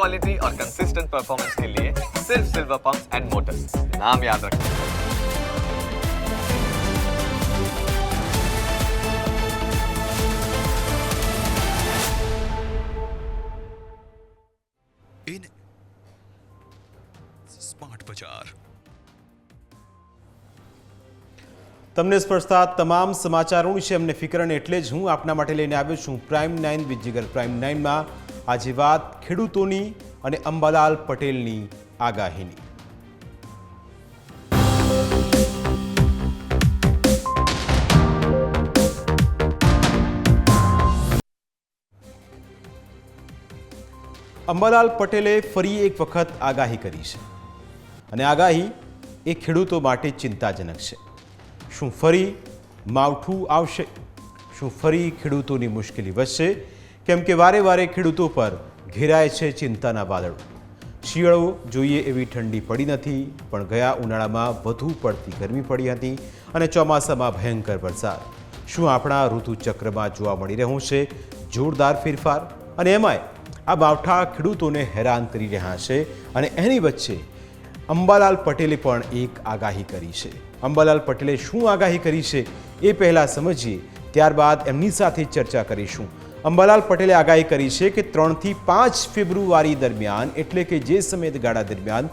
Quality और consistent performance के लिए सिर्फ सिल्वर पंप्स एंड मोटर्स नाम याद रखना in સ્માર્ટ બજાર તમને સ્પર્શતા તમામ સમાચારો વિશે અમને ફિકર અને એટલે જ હું આપના માટે લઈને આવ્યો છું prime nine with Jigar prime નાઇનમાં આજે વાત ખેડૂતોની અને અંબાલાલ પટેલની આગાહીની. અંબાલાલ પટેલે ફરી એક વખત આગાહી કરી છે. અને આગાહી એ ખેડૂતો માટે ચિંતાજનક છે. શું ફરી માવઠું આવશે? શું ફરી ખેડૂતોની મુશ્કેલી વધશે? કેમ કે વારે વારે ખેડૂતો પર ઘેરાય છે ચિંતાના વાદળો. શિયાળો જોઈએ એવી ઠંડી પડી નથી, પણ ગયા ઉનાળામાં વધુ પડતી ગરમી પડી હતી અને ચોમાસામાં ભયંકર વરસાદ. શું આપણા ઋતુચક્રમાં જોવા મળી રહ્યું છે? જોરદાર ફેરફાર અને એમાંય આ બાવઠા ખેડૂતોને હેરાન કરી રહ્યા છે અને એની વચ્ચે અંબાલાલ પટેલે પણ એક આગાહી કરી છે. અંબાલાલ પટેલે શું આગાહી કરી છે એ પહેલાં સમજીએ, ત્યારબાદ એમની સાથે ચર્ચા કરીશું. અંબાલાલ પટેલે આગાહી કરી છે કે ત્રણથી પાંચ ફેબ્રુઆરી દરમિયાન, એટલે કે જે સમયગાળા દરમિયાન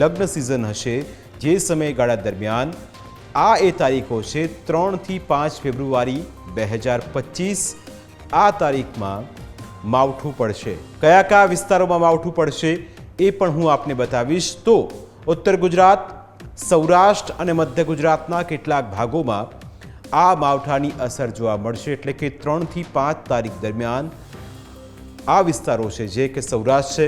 લગ્ન સિઝન હશે, જે સમયગાળા દરમિયાન આ એ તારીખો છે ત્રણથી પાંચ ફેબ્રુઆરી બે હજાર પચીસ, આ તારીખમાં માવઠું પડશે. કયા કયા વિસ્તારોમાં માવઠું પડશે એ પણ હું આપને બતાવીશ. તો, ઉત્તર ગુજરાત, સૌરાષ્ટ્ર અને મધ્ય ગુજરાતના કેટલાક ભાગોમાં આ માવઠાની અસર જોવા મળશે એટલે કે ત્રણથી પાંચ તારીખ દરમિયાન આ વિસ્તારો છે, જે કે સૌરાષ્ટ્ર છે,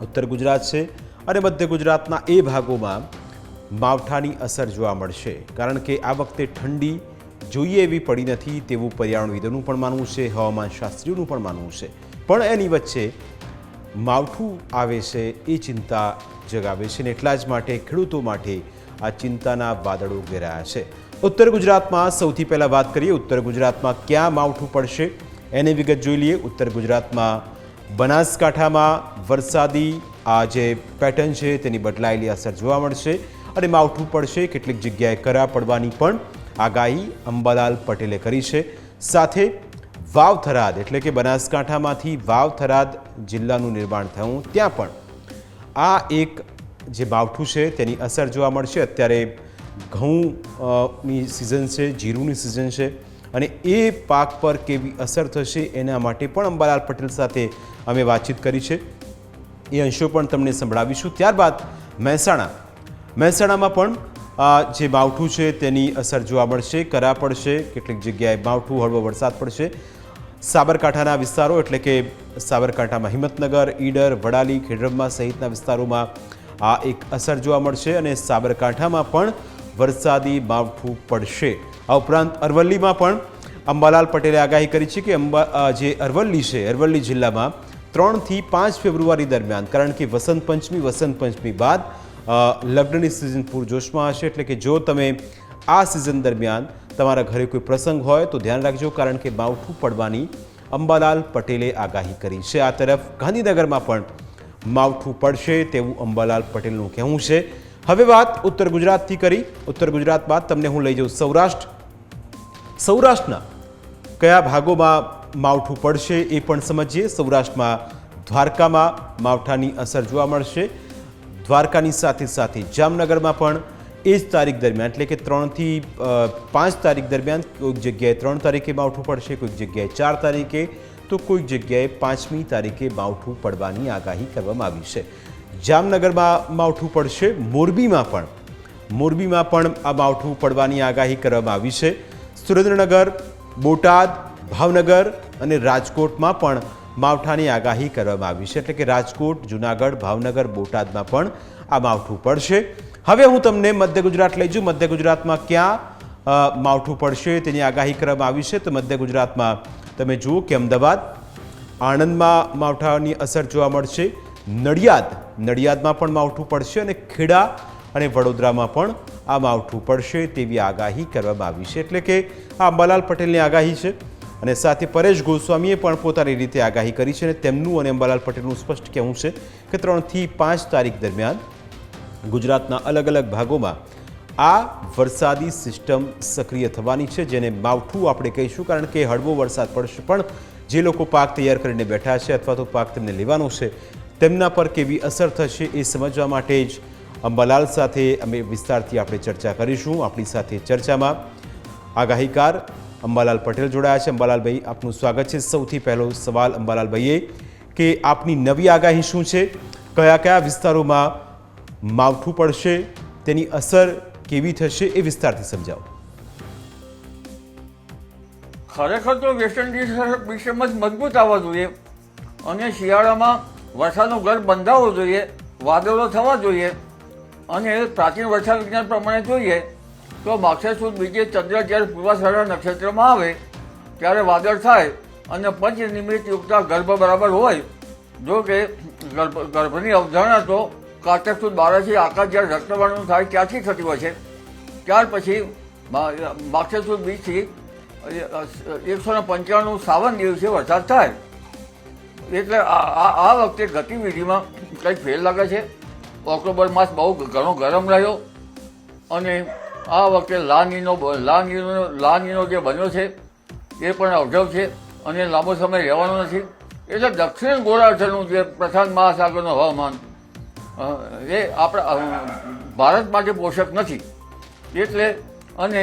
ઉત્તર ગુજરાત છે અને મધ્ય ગુજરાતના એ ભાગોમાં માવઠાની અસર જોવા મળશે. કારણ કે આ વખતે ઠંડી જોઈએ એવી પડી નથી તેવું પર્યાવરણવિદોનું પણ માનવું છે, હવામાન શાસ્ત્રીઓનું પણ માનવું છે. પણ એની વચ્ચે માવઠું આવે છે એ ચિંતા જગાવે છે ને એટલા જ માટે ખેડૂતો માટે આ ચિંતાના વાદળો ઘેરાયા છે. ઉત્તર ગુજરાતમાં સૌથી પહેલાં વાત કરીએ, ઉત્તર ગુજરાતમાં ક્યાં માવઠું પડશે? એની વિગત જોઈ લઈએ. ઉત્તર ગુજરાતમાં બનાસકાંઠામાં વરસાદી આ જે પેટર્ન છે તેની બદલાયેલી અસર જોવા મળશે અને માવઠું પડશે. કેટલીક જગ્યાએ કરા પડવાની પણ આગાહી અંબાલાલ પટેલે કરી છે. સાથે વાવ થરાદ એટલે કે બનાસકાંઠામાંથી વાવ થરાદ જિલ્લાનું નિર્માણ થયું. ત્યાં પણ આ એક જે માવઠું છે તેની અસર જોવા મળશે. અત્યારે ઘઉં ની સિઝન છે, જીરુંની સિઝન છે અને એ પાક પર કેવી અસર થશે એના માટે પણ અંબાલાલ પટેલ સાથે અમે વાતચીત કરી છે. એ અંશો પણ તમને સંભળાવીશું. ત્યારબાદ મહેસાણા. મહેસાણામાં પણ જે માવઠું છે તેની અસર જોવા મળશે. કરા પડશે, કેટલીક જગ્યાએ માવઠું, હળવો વરસાદ પડશે. સાબરકાંઠાના વિસ્તારો એટલે કે સાબરકાંઠામાં હિંમતનગર, ઈડર, વડાલી, ખેડબ્રહ્મા સહિતના વિસ્તારોમાં આ એક અસર જોવા મળશે અને સાબરકાંઠામાં પણ વરસાદી માવઠું પડશે. આ ઉપરાંત અરવલ્લીમાં પણ અંબાલાલ પટેલે આગાહી કરી છે કે અંબા જે અરવલ્લી છે, અરવલ્લી જિલ્લામાં ત્રણથી પાંચ ફેબ્રુઆરી દરમિયાન, કારણ કે વસંત પંચમી વસંત પંચમી બાદ લગ્નની સિઝન પૂરજોશમાં હશે. એટલે કે જો તમે આ સિઝન દરમિયાન તમારા ઘરે કોઈ પ્રસંગ હોય તો ધ્યાન રાખજો, કારણ કે માવઠું પડવાની અંબાલાલ પટેલે આગાહી કરી છે. આ તરફ ગાંધીનગરમાં પણ માવઠું પડશે તેવું અંબાલાલ પટેલનું કહેવું છે. હવે વાત ઉત્તર ગુજરાતથી કરી. ઉત્તર ગુજરાત બાદ તમને હું લઈ જાઉં સૌરાષ્ટ્ર. સૌરાષ્ટ્રના કયા ભાગોમાં માવઠું પડશે એ પણ સમજીએ. સૌરાષ્ટ્રમાં દ્વારકામાં માવઠાની અસર જોવા મળશે. દ્વારકાની સાથે સાથે જામનગરમાં પણ એ જ તારીખ દરમિયાન, એટલે કે ત્રણથી પાંચ તારીખ દરમિયાન કોઈક જગ્યાએ ત્રણ તારીખે માવઠું પડશે, કોઈક જગ્યાએ ચાર તારીખે, તો કોઈક જગ્યાએ પાંચમી તારીખે માવઠું પડવાની આગાહી કરવામાં આવી છે. જામનગરમાં માવઠું પડશે. મોરબીમાં પણ. મોરબીમાં પણ આ માવઠું પડવાની આગાહી કરવામાં આવી છે. સુરેન્દ્રનગર, બોટાદ, ભાવનગર અને રાજકોટમાં પણ માવઠાની આગાહી કરવામાં આવી છે. એટલે કે રાજકોટ, જુનાગઢ, ભાવનગર, બોટાદમાં પણ આ માવઠું પડશે. હવે હું તમને મધ્ય ગુજરાત લઈ જઉં. મધ્ય ગુજરાતમાં ક્યાં માવઠું પડશે તેની આગાહી કરવામાં આવી છે. તો મધ્ય ગુજરાતમાં તમે જુઓ કે અમદાવાદ, આણંદમાં માવઠાની અસર જોવા મળશે. નડિયાદ નડિયાદમાં પણ માવઠું પડશે અને ખેડા અને વડોદરામાં પણ આ માવઠું પડશે તેવી આગાહી કરવામાં આવી છે. એટલે કે આ અંબાલાલ પટેલની આગાહી છે અને સાથે પરેશ ગોસ્વામીએ પણ પોતાની રીતે આગાહી કરી છે અને તેમનું અને અંબાલાલ પટેલનું સ્પષ્ટ કહેવું છે કે ત્રણથી પાંચ તારીખ દરમિયાન ગુજરાતના અલગ અલગ ભાગોમાં આ વરસાદી સિસ્ટમ સક્રિય થવાની છે, જેને માવઠું આપણે કહીશું, કારણ કે હળવો વરસાદ પડશે પણ જે લોકો પાક તૈયાર કરીને બેઠા છે અથવા તો પાક તેમને લેવાનો છે તેમના પર કેવી અસર થશે એ સમજવા માટે જ અંબાલાલ સાથે અમે વિસ્તારથી આપણે ચર્ચા કરીશું. આપણી સાથે ચર્ચામાં આગાહીકાર અંબાલાલ પટેલ જોડાયા છે. અંબાલાલભાઈ, આપનું સ્વાગત છે. સૌથી પહેલો સવાલ અંબાલાલભાઈએ કે આપની નવી આગાહી શું છે? કયા કયા વિસ્તારોમાં માવઠું પડશે? તેની અસર કેવી થશે? એ વિસ્તારથી સમજાવો. ખરેખર તો વેસ્ટ ઇન્ડિઝ જ મજબૂત આવવા જોઈએ. અને શિયાળામાં વરસાદનો ઘર બંધાવવો જોઈએ, વાદળો થવા જોઈએ અને પ્રાચીન વરસાદ વિજ્ઞાન પ્રમાણે જોઈએ તો માક્ષર બીજે ચંદ્ર જ્યારે પૂર્વાષાઢા નક્ષત્રમાં આવે, ત્યારે વાદળ થાય અને પંચ નિમિત્ત યુક્તા ગર્ભ બરાબર હોય. જો કે ગર્ભ, ગર્ભની અવધારણા તો કાર્તકસુદ સુદ આકાશ જ્યારે રક્તવર્ણનું થાય ત્યાંથી થતી હોય છે. ત્યાર પછી માક્ષર સુદ બીજથી એકસો ને પંચાણું સાવન દિવસે વરસાદ થાય. એટલે આ વખતે ગતિવિધિમાં કંઈક ફેર લાગે છે? ઓક્ટોબર માસ બહુ ઘણો ગરમ રહ્યો અને આ વખતે લાનીનો લાનીનો લાનીનો જે બન્યો છે, એ પણ અવઢવ છે અને લાંબો સમય રહેવાનો નથી. એટલે દક્ષિણ ગોળાર્ધનું જે પ્રશાંત મહાસાગરનું હવામાન એ આપણા ભારત માટે પોષક નથી. એટલે અને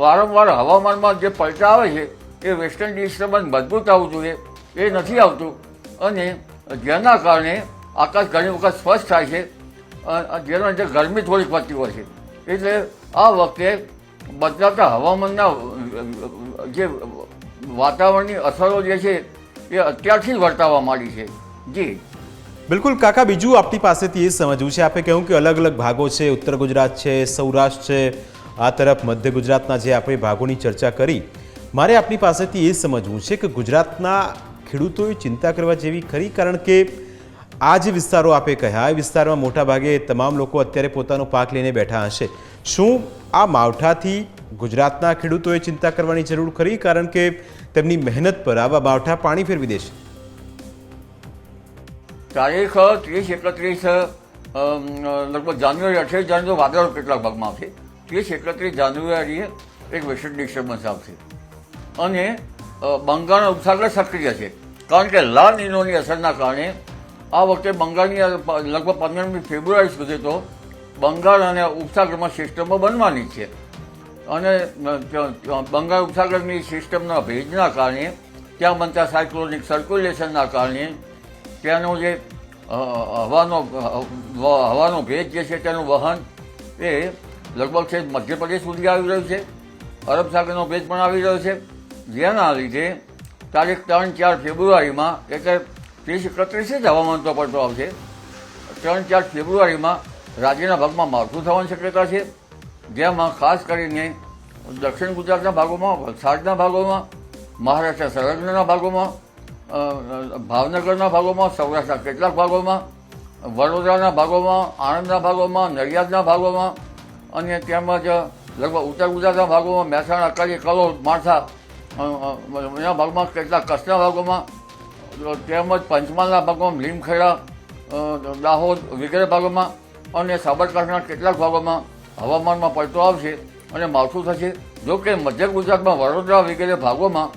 વારંવાર હવામાનમાં જે પલટા આવે છે, એ વેસ્ટર્ન ડિસ્ટર્બન્સ મજબૂત આવવું જોઈએ. એ નથી આવતું. અને જેના કારણે આકાશ ઘણી વખત સ્વચ્છ થાય છે. જેના લીધે ગરમી થોડીક પડતી હોય છે. એટલે આ વખતે બદલાતા હવામાનના, જે વાતાવરણની અસરો જે છે, એ અત્યારથી જ વર્તાવા માંડી છે. જી. બિલકુલ, કાકા, બીજું આપણી પાસેથી એ સમજવું છે. આપે કહ્યું કે અલગ અલગ ભાગો છે. ઉત્તર ગુજરાત છે, સૌરાષ્ટ્ર છે. આ તરફ મધ્ય ગુજરાતના જે આપણે ભાગોની ચર્ચા કરી. મારે આપણી પાસેથી એ સમજવું છે કે ગુજરાતના ખેડૂતોએ ચિંતા કરવા જેવી ખરી કારણ કે આ જે વિસ્તારો આપે કહ્યા, એ વિસ્તારમાં મોટા ભાગે તમામ લોકો અત્યારે પોતાનો પાક લઈને બેઠા હશે. શું આ માવઠાથી ગુજરાતના ખેડૂતોએ ચિંતા કરવાની જરૂર ખરી કારણ કે તેમની મહેનત પર આવા માવઠા પાણી ફેરવી દેશે? તારીખ ત્રીસ એકત્રીસ લગભગ જાન્યુઆરી અઠ્યાવીસ જાન્યુઆરી વાદળો કેટલાક ભાગમાં આવશે. ત્રીસ એકત્રીસ જાન્યુઆરીએ એક વેસ્ટર્ન ડિસ્ટર્બન્સ આવશે. અને બંગાળનો ઉપસાગર સક્રિય છે. કારણ કે લા નિનોની અસરના કારણે આ વખતે બંગાળની લગભગ પંદરમી ફેબ્રુઆરી સુધી તો બંગાળ અને ઉપસાગરમાં સિસ્ટમો બનવાની છે. અને બંગાળ ઉપસાગરની સિસ્ટમના ભેજના કારણે, ત્યાં બનતા સાયક્લોનિક સર્ક્યુલેશનના કારણે, ત્યાંનો જે હવાનો હવાનો ભેજ જે છે તેનું વહન એ લગભગ છે મધ્યપ્રદેશ સુધી આવી રહ્યું છે. અરબ સાગરનો ભેજ પણ આવી રહ્યો છે. જેના લીધે તારીખ ત્રણ ચાર ફેબ્રુઆરીમાં, એટલે ત્રીસ, એકત્રીસે જ હવામાન તો પડતો આવશે. ત્રણ ચાર ફેબ્રુઆરીમાં રાજ્યના ભાગમાં માવઠું થવાની શક્યતા છે. જેમાં ખાસ કરીને દક્ષિણ ગુજરાતના ભાગોમાં, વલસાડના ભાગોમાં મહારાષ્ટ્ર સંલગ્નના ભાગોમાં ભાવનગરના ભાગોમાં, સૌરાષ્ટ્રના કેટલાક ભાગોમાં, વડોદરાના ભાગોમાં, આણંદના ભાગોમાં, નડિયાદના ભાગોમાં, અને તેમજ લગભગ ઉત્તર ગુજરાતના ભાગોમાં મહેસાણા, અકાલી, કલોલ માળસા એના ભાગમાં કેટલાક કચ્છના ભાગોમાં? તેમજ પંચમહાલના ભાગોમાં લીમખેડા દાહોદ વગેરે ભાગોમાં અને સાબરકાંઠાના કેટલાક ભાગોમાં હવામાનમાં પલટો આવશે અને માવઠું થશે. જો કે મધ્ય ગુજરાતમાં વડોદરા વગેરે ભાગોમાં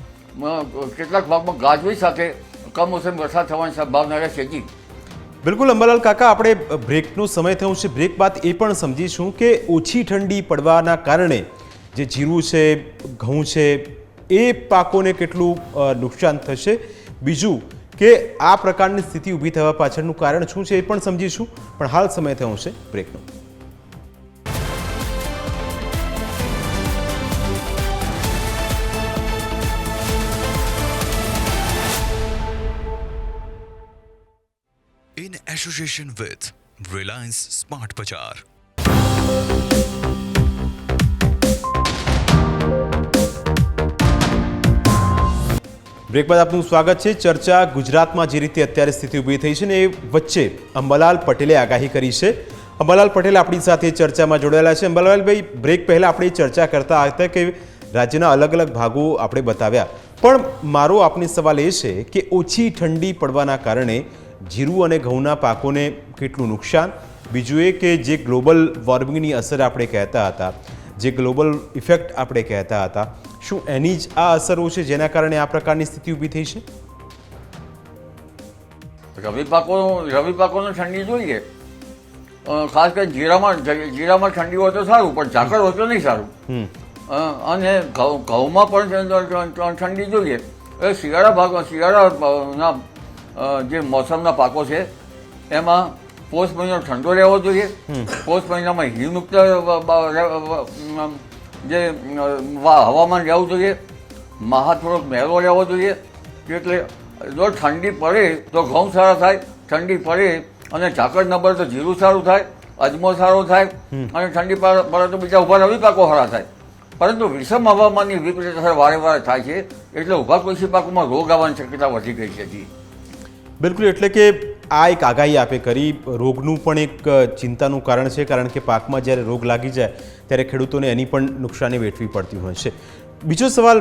કેટલાક ભાગમાં ગાજવી સાથે કમોસમી વરસાદ થવાની સંભાવના રહેશે જી. બિલકુલ અંબાલાલ કાકા, આપણે બ્રેકનો સમય થયો છે. બ્રેક બાદ એ પણ સમજીશું કે ઓછી ઠંડી પડવાના કારણે જે જીરું છે, ઘઉં છે એ પાકોને કેટલું નુકસાન થશે બીજું કે આ પ્રકારની સ્થિતિ ઊભી થવા પાછળનું કારણ શું છે એ પણ સમજીશું, પણ હાલ સમય થયો છે બ્રેકનો in association with Reliance Smart Bazaar. Break બાદ આપનું સ્વાગત છે. ચર્ચા ગુજરાતમાં જે રીતે અત્યારે સ્થિતિ ઊભી થઈ છે ને એ વચ્ચે અંબાલાલ પટેલે આગાહી કરી છે. અંબાલાલ પટેલ આપણી સાથે ચર્ચામાં જોડાયેલા છે. અંબાલાલભાઈ, બ્રેક પહેલાં આપણે ચર્ચા કરતા હતા કે રાજ્યના અલગ અલગ ભાગો આપણે બતાવ્યા. પણ મારો આપને સવાલ એ છે કે ઓછી ઠંડી પડવાના કારણે જીરું અને ઘઉંના પાકોને કેટલું નુકસાન? બીજું એ કે જે ગ્લોબલ વોર્મિંગની અસર આપણે કહેતા હતા, જે ગ્લોબલ ઇફેક્ટ આપણે કહેતા હતા શું એની જ આ અસરો છે જેના કારણે આ પ્રકારની સ્થિતિ ઊભી થઈ છે? રવિ પાકો રવિ પાકોને ઠંડી જોઈએ. ખાસ કરીને જીરામાં જીરામાં ઠંડી હોય તો સારું પણ ઝાકળ હોય તો નહીં સારું. અને ઘઉં ઘઉંમાં પણ ઠંડી જોઈએ. એ શિયાળા ભાગ શિયાળાના જે મોસમના પાકો છે એમાં પોષ મહિનો ઠંડો રહેવો જોઈએ. પોષ મહિનામાં હિમયુક્ત જે હવામાન રહેવું જોઈએ મહા થોડોક મહેલો રહેવો જોઈએ એટલે જો ઠંડી પડે તો ઘઉં સારા થાય ઠંડી પડે અને ઝાકળ ન પડે તો જીરું સારું થાય અજમો સારો થાય અને ઠંડી પડે તો બીજા ઊભા રવિ પાકો સારા થાય. પરંતુ વિષમ હવામાનની વિપરીત અસર વારે વારે થાય છે એટલે ઊભા કૃષિ પાકોમાં રોગ આવવાની શક્યતા વધી ગઈ છે જી. બિલકુલ એટલે કે આ એક આગાહી આપે કરી રોગનું પણ એક ચિંતાનું કારણ છે કારણ કે પાકમાં જ્યારે રોગ લાગી જાય ત્યારે ખેડૂતોને એની પણ નુકસાની વેઠવી પડતી હોય છે. બીજો સવાલ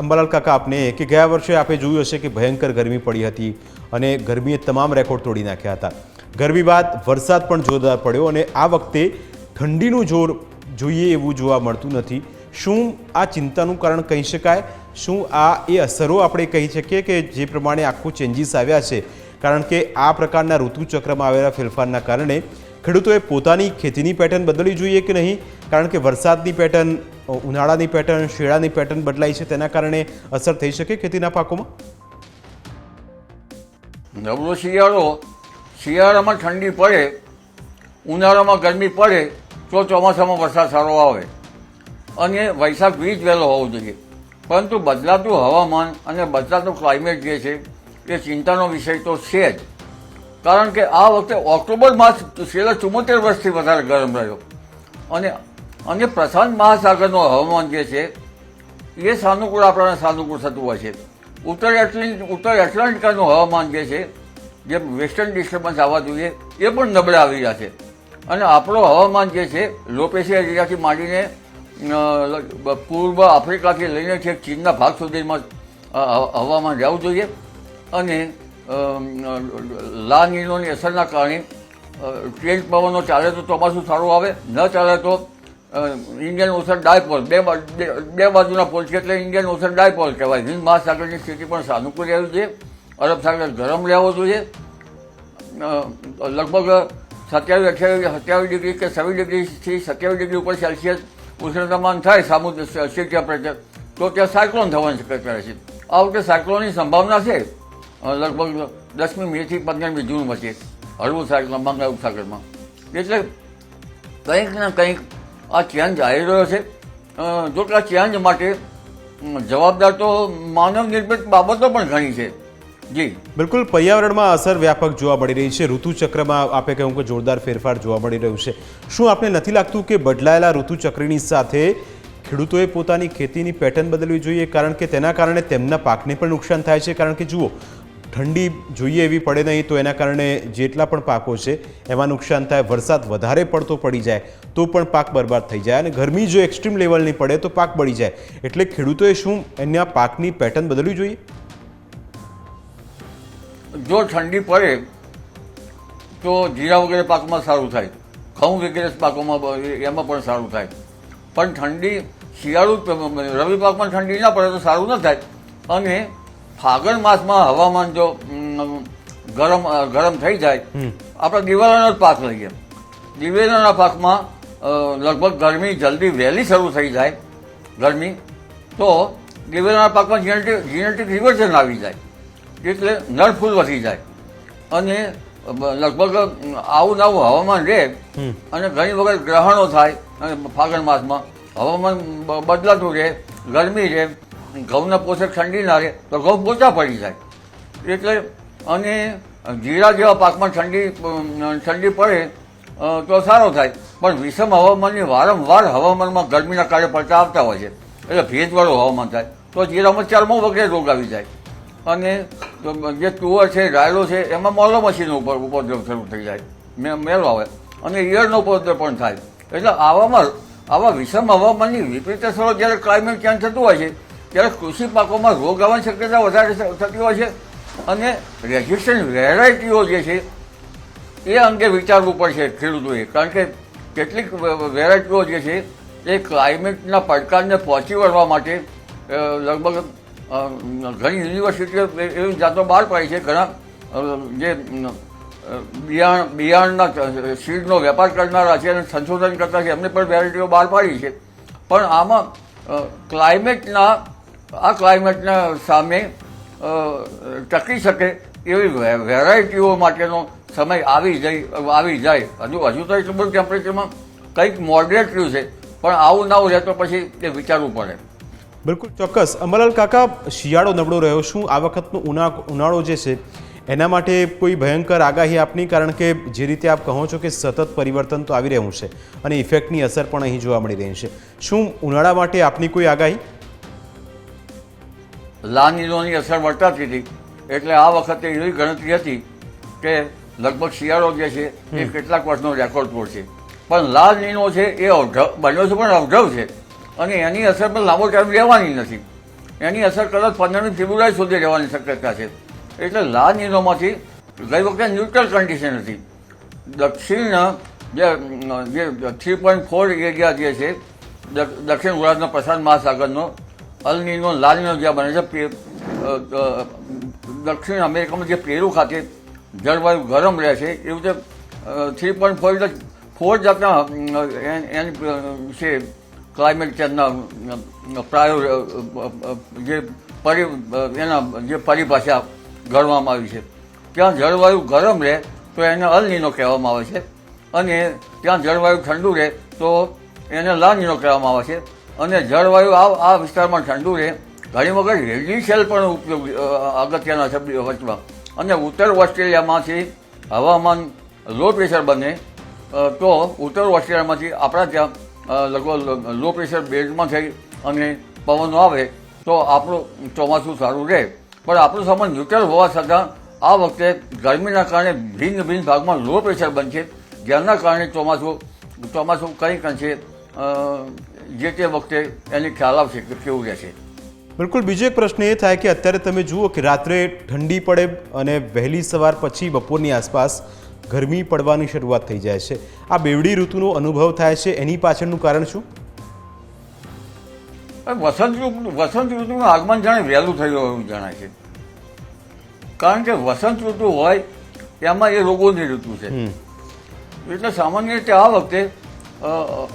અંબાલાલ કાકા આપને કે ગયા વર્ષે આપે જોયું હશે કે ભયંકર ગરમી પડી હતી અને ગરમીએ તમામ રેકોર્ડ તોડી નાખ્યા હતા. ગરમી બાદ વરસાદ પણ જોરદાર પડ્યો અને આ વખતે ઠંડીનું જોર જોઈએ એવું જોવા મળતું નથી. શું આ ચિંતાનું કારણ કહી શકાય? શું આ એ અસરો આપણે કહી શકીએ કે જે પ્રમાણે આખું ચેન્જીસ આવ્યા છે? કારણ કે આ પ્રકારના ઋતુચક્રમાં આવેલા ફેરફારના કારણે ખેડૂતોએ પોતાની ખેતીની પેટર્ન બદલવી જોઈએ કે નહીં? કારણ કે વરસાદની પેટર્ન ઉનાળાની પેટર્ન શિયાળાની પેટર્ન બદલાઈ છે. તેના કારણે અસર થઈ શકે ખેતીના પાકોમાં? નબળો શિયાળો, શિયાળામાં ઠંડી પડે, ઉનાળામાં ગરમી પડે, તો ચોમાસામાં વરસાદ સારો આવે. અને વૈશાખ બીજ વહેલો હોવો જોઈએ. પરંતુ બદલાતું હવામાન અને બદલાતું ક્લાઇમેટ જે છે, એ ચિંતાનો વિષય તો છે જ. કારણ કે આ વખતે ઓક્ટોબર માસ છેલ્લા ચુમ્મોતેર વર્ષથી વધારે ગરમ રહ્યો. અને અને પ્રશાંત મહાસાગરનું હવામાન જે છે, એ સાનુકૂળ આપણને સાનુકૂળ થતું હોય છે. ઉત્તર એટલાન્ટ ઉત્તર એટલાન્ટિકાનું હવામાન જે છે, જે વેસ્ટર્ન ડિસ્ટર્બન્સ આવવા જોઈએ, એ પણ નબળા આવી રહ્યા છે. અને આપણો હવામાન જે છે લોપેશિયા એરિયાથી માંડીને પૂર્વ આફ્રિકાથી લઈને છેક ચીનના ભાગ સુધીમાં હવામાન રહેવું જોઈએ. અને અમ, લા નીનોની અસરના કારણે ટ્રેન પવનો ચાલે તો ચોમાસું સારું આવે ન ચાલે તો ઇન્ડિયન ઓશન ડાયપોલ બે બે- બાજુના પોલ છે એટલે ઇન્ડિયન ઓશન ડાયપોલ કહેવાય. હિન્દ મહાસાગરની સ્થિતિ પણ સાનુકૂળ રહેવી જોઈએ અરબ સાગર ગરમ રહેવો જોઈએ. લગભગ સત્યાવીસ અઠ્યાવીસ સત્યાવીસ ડિગ્રી કે છવ્વીસ ડિગ્રીથી સત્યાવીસ ડિગ્રી ઉપર સેલ્સિયસ ઉષ્ણતામાન થાય સામુદ્ર ટેમ્પરેચર તો ત્યાં સાયક્લોન થવાની શક્યતા રહે છે. આ વખતે સાયક્લોનની સંભાવના છે. લગભગ દસમી મેથી પંદરમી જૂન વચ્ચે હળવું સાગરમાં બંગાળ ઉપસાગરમાં. એટલે કંઈક ને કંઈક આ ચેન્જ આવી રહ્યો છે. જો કે આ ચેન્જ માટે જવાબદાર તો માનવ નિર્મિત બાબતો પણ ઘણી છે. જી. બિલકુલ, પર્યાવરણમાં અસર વ્યાપક જોવા મળી રહી છે. ઋતુચક્રમાં આપે કહ્યું કે જોરદાર ફેરફાર જોવા મળી રહ્યું છે. શું આપને નથી લાગતું કે બદલાયેલા ઋતુચક્રની સાથે ખેડૂતોએ પોતાની ખેતીની પેટર્ન બદલવી જોઈએ? કારણ કે તેના કારણે તેમના પાકને પણ નુકસાન થાય છે. કારણ કે જુઓ ઠંડી જોઈએ એવી પડે નહીં, તો એના કારણે જેટલા પણ પાકો છે, એમાં નુકસાન થાય, વરસાદ વધારે પડતો પડી જાય, તો પણ પાક બરબાદ થઈ જાય. અને ગરમી જો એક્સ્ટ્રીમ લેવલની પડે, તો પાક બળી જાય. એટલે ખેડૂતોએ શું એના પાકની પેટર્ન બદલવી જોઈએ? જો ઠંડી પડે, તો જીરા વગેરે પાકમાં સારું થાય. ઘઉં વગેરે પાકોમાં એમાં પણ સારું થાય. પણ ઠંડી શિયાળુ રવિ પાકમાં ઠંડી ના પડે તો સારું ન થાય. અને ફાગણ માસમાં હવામાન જો ગરમ ગરમ થઈ જાય આપણે દિવાળાનો જ પાક લઈએ. દિવેલાના પાકમાં લગભગ ગરમી જલ્દી વહેલી શરૂ થઈ જાય ગરમી. તો દિવેલાના પાકમાં જીનેટિક જીનેટિક રિવર્ઝન આવી જાય એટલે નળ ફૂલ વધી જાય. અને લગભગ આવું નવું હવામાન રહે અને ઘણી વખત ગ્રહણો થાય અને ફાગણ માસમાં હવામાન બદલાતું રહે ગરમી રહે ઘઉંના પોષક ઠંડી ના રહે, તો ઘઉં પોચા પડી જાય. એટલે અને જીરા જેવા પાકમાં ઠંડી ઠંડી પડે તો સારો થાય. પણ વિષમ હવામાનની વારંવાર હવામાનમાં ગરમીના કારણે પડતા આવતા હોય છે. એટલે ભેજવાળું હવામાન થાય. તો જીરામાં ચરમો વગેરે રોગ આવી જાય. અને જે તુવર છે રાયડો છે, એમાં મોલો મશીનો ઉપર ઉપદ્રવ શરૂ થઈ જાય. મેળો આવે. અને ઈયળનો ઉપદ્રવ પણ થાય. એટલે આવામાં, આવા વિષમ હવામાનની વિપરીત અસરો જ્યારે ક્લાઇમેટ ચેન્જ થતું હોય છે ત્યારે કૃષિ પાકોમાં રોગ આવવાની શક્યતા વધારે થતી હોય છે અને રેઝિસ્ટન્ટ વેરાયટીઓ જે છે, એ અંગે વિચારવું પડશે ખેડૂતોએ. કારણ કે કેટલીક વેરાયટીઓ જે છે, એ ક્લાઇમેટના પડકારને પહોંચી વળવા માટે લગભગ ઘણી યુનિવર્સિટીઓ એવી જાતો બહાર પાડી છે. ઘણા જે બિયાણ, બિયાણના સીડનો વેપાર કરનારા છે અને સંશોધન કરતા છે, એમને પણ વેરાયટીઓ બહાર પાડી છે. પણ આમાં ક્લાઇમેટના આ ક્લાઇમેટના સામે ટકી શકે એવી વેરાયટીઓ માટેનો સમય આવી જાય આવી જાય. હજુ હજુ તો એટલું બધું ટેમ્પરેચરમાં કંઈક મોડરેટ રહ્યું છે, પણ આવું ના રહે તો પછી એ વિચારવું પડે. બિલકુલ, ચોક્કસ. અમરલાલ કાકા, શિયાળો નબળો રહ્યો. શું આ વખતનો ઉના ઉનાળો જે છે, એના માટે કોઈ ભયંકર આગાહી આપની કારણ કે જે રીતે આપ કહો છો કે સતત પરિવર્તન તો આવી રહ્યું છે અને ઇફેક્ટની અસર પણ અહીં જોવા મળી રહી છે. શું ઉનાળા માટે આપની કોઈ આગાહી? લાનીનોની અસર વર્તાતી હતી. એટલે આ વખતે એવી ગણતરી હતી કે લગભગ શિયાળો જે છે એ કેટલાક વર્ષનો રેકોર્ડ તોડશે પણ લાલ નીનો છે એ અવઢવ બન્યો છે પણ અવઢવ છે. અને એની અસર પણ લાંબો ટાઈમ રહેવાની નથી. એની અસર કદાચ પંદરમી ફેબ્રુઆરી સુધી રહેવાની શક્યતા છે. એટલે લાલ નીનોમાંથી ગઈ વખતે ન્યુટ્રલ કન્ડિશન હતી. દક્ષિણ જે જે થ્રી પોઈન્ટ ફોર એરિયા જે છે દક્ષિણ ગુજરાતનો પ્રશાંત મહાસાગરનો અલનીનો લાલનીનો જ્યાં બને છે દક્ષિણ અમેરિકામાં જે પેરુ ખાતે જળવાયુ ગરમ રહે છે એવું રીતે થ્રી પોઈન્ટ ફોર ફોર જાતના છે ક્લાઇમેટ ચેન્જના પ્રાયો જે પરિ એના, જે પરિભાષા ગણવામાં આવી છે. ત્યાં જળવાયુ ગરમ રહે, તો એને અલનીનો કહેવામાં આવે છે. અને ત્યાં જળવાયુ ઠંડુ રહે, તો એને લાનીનો કહેવામાં આવે છે. અને જળવાયુ આ આ વિસ્તારમાં ઠંડુ રહે. ઘણી વખત રેડી સેલ પણ ઉપયોગ અગત્યના છે વચમાં. અને ઉત્તર ઓસ્ટ્રેલિયામાંથી હવામાન લો પ્રેશર બને તો ઉત્તર ઓસ્ટ્રેલિયામાંથી આપણા ત્યાં લગભગ લો પ્રેશર બેલ્ટમાં થઈ અને પવનો આવે, તો આપણું ચોમાસું સારું રહે. પણ આપણું સામાન ન્યુટ્રલ હોવા છતાં આ વખતે ગરમીના કારણે ભિન્ન ભિન્ન ભાગમાં લો પ્રેશર બનશે. જેના કારણે ચોમાસું ચોમાસું કંઈક અંશે જે તે વખતે એને ખ્યાલ આવશે કે કેવું રહેશે. બિલકુલ બીજો એક પ્રશ્ન એ થાય કે અત્યારે તમે જુઓ કે રાત્રે ઠંડી પડે અને વહેલી સવાર પછી બપોરની આસપાસ ગરમી પડવાની શરૂઆત થઈ જાય છે. આ બેવડી ઋતુનો અનુભવ થાય છે એની પાછળનું કારણ શું? વસંત ઋતુ વસંત ઋતુનું આગમન જાણે વહેલું થયું એવું જણાય છે. કારણ કે વસંત ઋતુ હોય એમાં એ રોગોની ઋતુ છે. એટલે સામાન્ય રીતે આ વખતે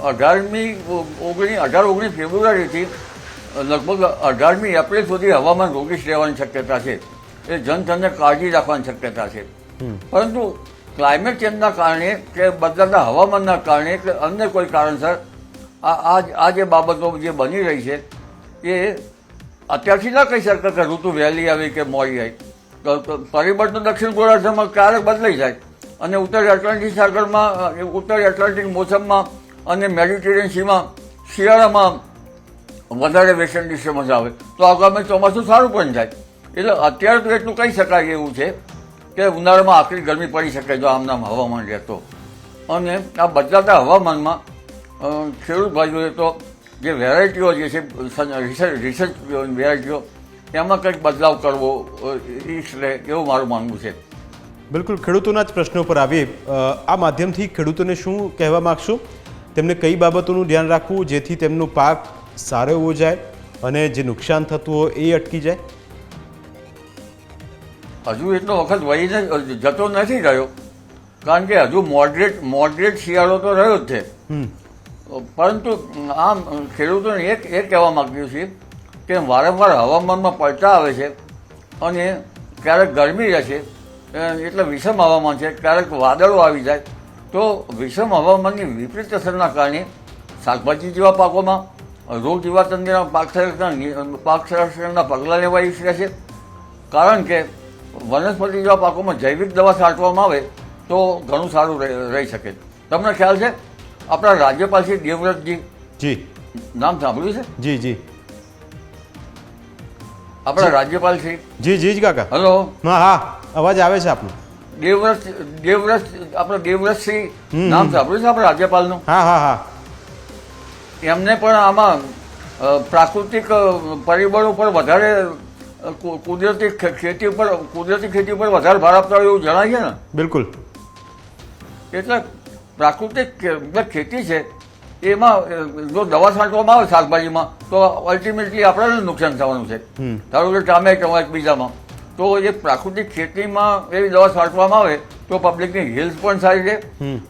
અઢારમી ઓગણીસ અઢાર ઓગણીસ ફેબ્રુઆરીથી લગભગ અઢારમી એપ્રિલ સુધી હવામાન રોગીશ રહેવાની શક્યતા છે. એ જનધનને કાળજી રાખવાની શક્યતા છે. પરંતુ ક્લાઇમેટ ચેન્જના કારણે કે બદલાતા હવામાનના કારણે કે અન્ય કોઈ કારણસર આ આ આ જે બાબતો જે બની રહી છે એ અત્યારથી ના કહી શકતા કે ઋતુ વહેલી આવી કે મોડી આવી. તો- તો પરિબળ તો દક્ષિણ ગોળાર્ધમાં ક્યારેક બદલાઈ જાય. અને ઉત્તર એટલાન્ટિક સાગરમાં ઉત્તર એટલાન્ટિક મોસમમાં અને મેડિટેરિયન સીમાં, શિયાળામાં વધારે વેસ્ટર્ન ડિસ્ટર્બન્સ આવે. તો આગામી ચોમાસું સારું પણ જાય. એટલે અત્યારે તો એટલું કહી શકાય એવું છે કે ઉનાળામાં આખરી ગરમી પડી શકે જો આમ નામ હવામાન રહેતો. અને આ બદલાતા હવામાનમાં ખેડૂત ભાઈઓએ તો જે વેરાયટીઓ જે છે રિસર્ચ વેરાયટીઓ, એમાં કંઈક બદલાવ કરવો ઈચ્છે એવું મારું માનવું છે. બિલકુલ ખેડૂતોના જ પ્રશ્નો પર આવીએ આ માધ્યમથી ખેડૂતોને શું કહેવા માગશો? તેમને કઈ બાબતોનું ધ્યાન રાખવું જેથી તેમનો પાક સારો એવો જાય અને જે નુકસાન થતું હોય એ અટકી જાય? હજુ એટલો વખત વહી જતો નથી રહ્યો. કારણ કે હજુ મોડરેટ મોડરેટ શિયાળો તો રહ્યો જ છે. પરંતુ આમ ખેડૂતોને એક એ કહેવા માગ્યું છે કે વારંવાર હવામાનમાં પલટા આવે છે અને ક્યારેક ગરમી રહેશે એટલે વિષમ હવામાન છે. ક્યારેક વાદળો આવી જાય તો વિષમ હવામાનની વિપરીત અસરના કારણે શાકભાજી જેવા પાકોમાં રોગ જીવાતંત્રના પાક સંરક્ષણ પાક સંરક્ષણના પગલાં લેવા ઈચ્છે છે. કારણ કે વનસ્પતિ જેવા પાકોમાં જૈવિક દવા છાંટવામાં આવે તો ઘણું સારું રહી રહી શકે તમને ખ્યાલ છે? આપણા રાજ્યપાલ શ્રી દેવવ્રતજી. જી. નામ સાંભળ્યું છે? જી જી. આપણા રાજ્યપાલ શ્રી જી જી જ કાકા. હલો. હા હા. અવાજ આવે છે આપનો દેવવ્રત દેવવ્રત આપણા દેવવ્રતશ્રી હમ. નામ સાંભળ્યું છે આપણા રાજ્યપાલનું? હા હા હા. એમને પણ આમાં પ્રાકૃતિક પરિબળો પર વધારે કુદરતી ખેતી ઉપર કુદરતી ખેતી ઉપર વધારે ભાર આપતા હોય એવું જણાય છે ને? બિલકુલ. એટલે પ્રાકૃતિક ખેતી છે. એમાં જો દવા છાંટવામાં આવે શાકભાજીમાં તો અલ્ટિમેટલી આપણને નુકસાન થવાનું છે. ધારો કે ટામેટો બીજામાં તો એ પ્રાકૃતિક ખેતીમાં એવી દવા છાંટવામાં આવે તો પબ્લિકની હેલ્થ પણ સારી રહે.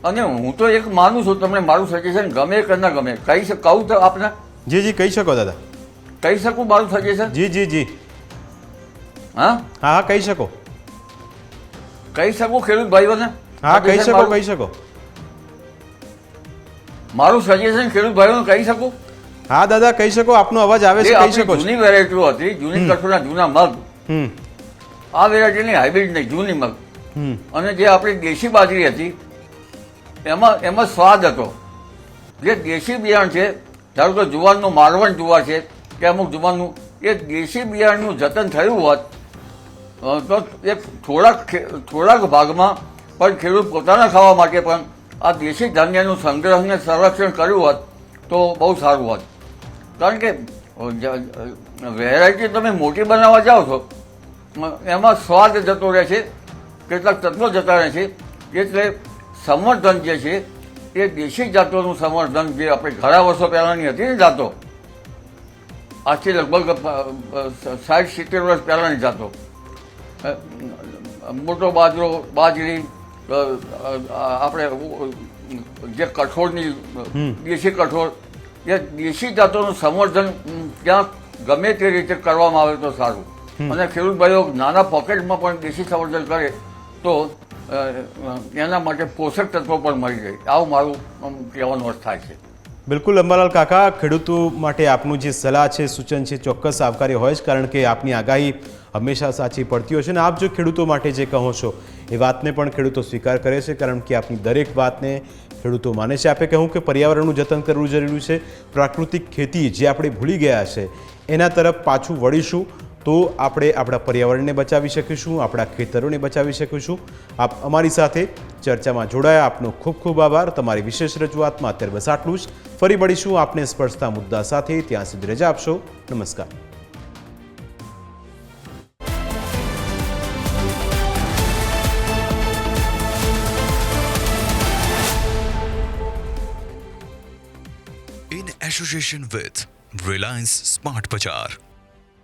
અને હું તો એક માનું છું તમને મારું સજેશન ગમે કે ના ગમે કહી શક કહું તો આપને. જી જી કહી શકો દાદા. કહી શકું મારું સજેશન જી જી જી. હા? હા હા કહી શકો. કહી શકું ખેડૂત ભાઈઓને? હા કહી શકો કહી શકો. મારું સજેશન ખેડૂત ભાઈઓને કહી શકું? હા દાદા કહી શકો. આપનો અવાજ આવે છે કહી શકો જૂની વેરાયટીઓ હતી જૂની કઠોળના જૂના મગ. આ વેરાયટીની હાઇબ્રિડ નહીં જૂની મગ. અને જે આપણી દેશી બાજરી હતી એમાં એમાં સ્વાદ હતો. જે દેશી બિયારણ છે ધારો કે જુવારનું માલવણ જુવાર છે કે અમુક જુવારનું એ દેશી બિયારણનું જતન થયું હોત તો એ થોડાક થોડાક ભાગમાં પણ ખેડૂત પોતાના ખાવા માટે પણ આ દેશી ધાન્યનું સંગ્રહ અને સંરક્ષણ કર્યું હોત તો બહુ સારું હોત. કારણ કે વેરાયટી તમે મોટી બનાવવા જાઓ છો એમાં સ્વાદ જતો રહે છે, કેટલાક તત્વો જતા રહે છે, એટલે સંવર્ધન જે છે, એ દેશી જાતોનું સંવર્ધન જે આપણે ઘણા વર્ષો પહેલાંની હતી ને જાતો, આજથી લગભગ સાઠ સિત્તેર વર્ષ પહેલાંની જાતો મોટો બાજરો, બાજરી આપણે જે કઠોળની દેશી કઠોળ એ દેશી જાતોનું સંવર્ધન ત્યાં ગમે તે રીતે કરવામાં આવે તો સારું. અને ખેડૂત ભાઈઓ નાના પોકેટમાં પણ દેશી સંવર્ધન કરે તો એના માટે પોષક તત્વો પણ મળી જાય આવું મારું કહેવાનો અર્થ થાય છે. બિલકુલ, અંબાલાલ કાકા, ખેડૂતો માટે આપનું જે સલાહ છે, સૂચન છે, ચોક્કસ આવકાર્ય હોય જ, કારણ કે આપની આગાહી હંમેશા સાચી પડતી હોય છે. અને આપ જો ખેડૂતો માટે જે કહો છો, એ વાતને પણ ખેડૂતો સ્વીકાર કરે છે, કારણ કે આપની દરેક વાતને ખેડૂતો માને છે. આપે કહું કે પર્યાવરણનું જતન કરવું જરૂરી છે. પ્રાકૃતિક ખેતી જે આપણે ભૂલી ગયા છે, એના તરફ પાછું વળીશું. તો આપણે આપણા પર્યાવરણને બચાવી શકીશું, આપણા ખેતરોને બચાવી શકીશું. આપ અમારી સાથે ચર્ચામાં જોડાયા. આપનો ખૂબ ખૂબ આભાર. તમારી વિશેષ રજૂઆતમાં અત્યારે બસ આટલું જ. ફરી મળીશું આપને સ્પર્શતા મુદ્દા સાથે. ત્યાં સુધી રજા આપશો. નમસ્કાર. Association with Reliance Smart Bazaar.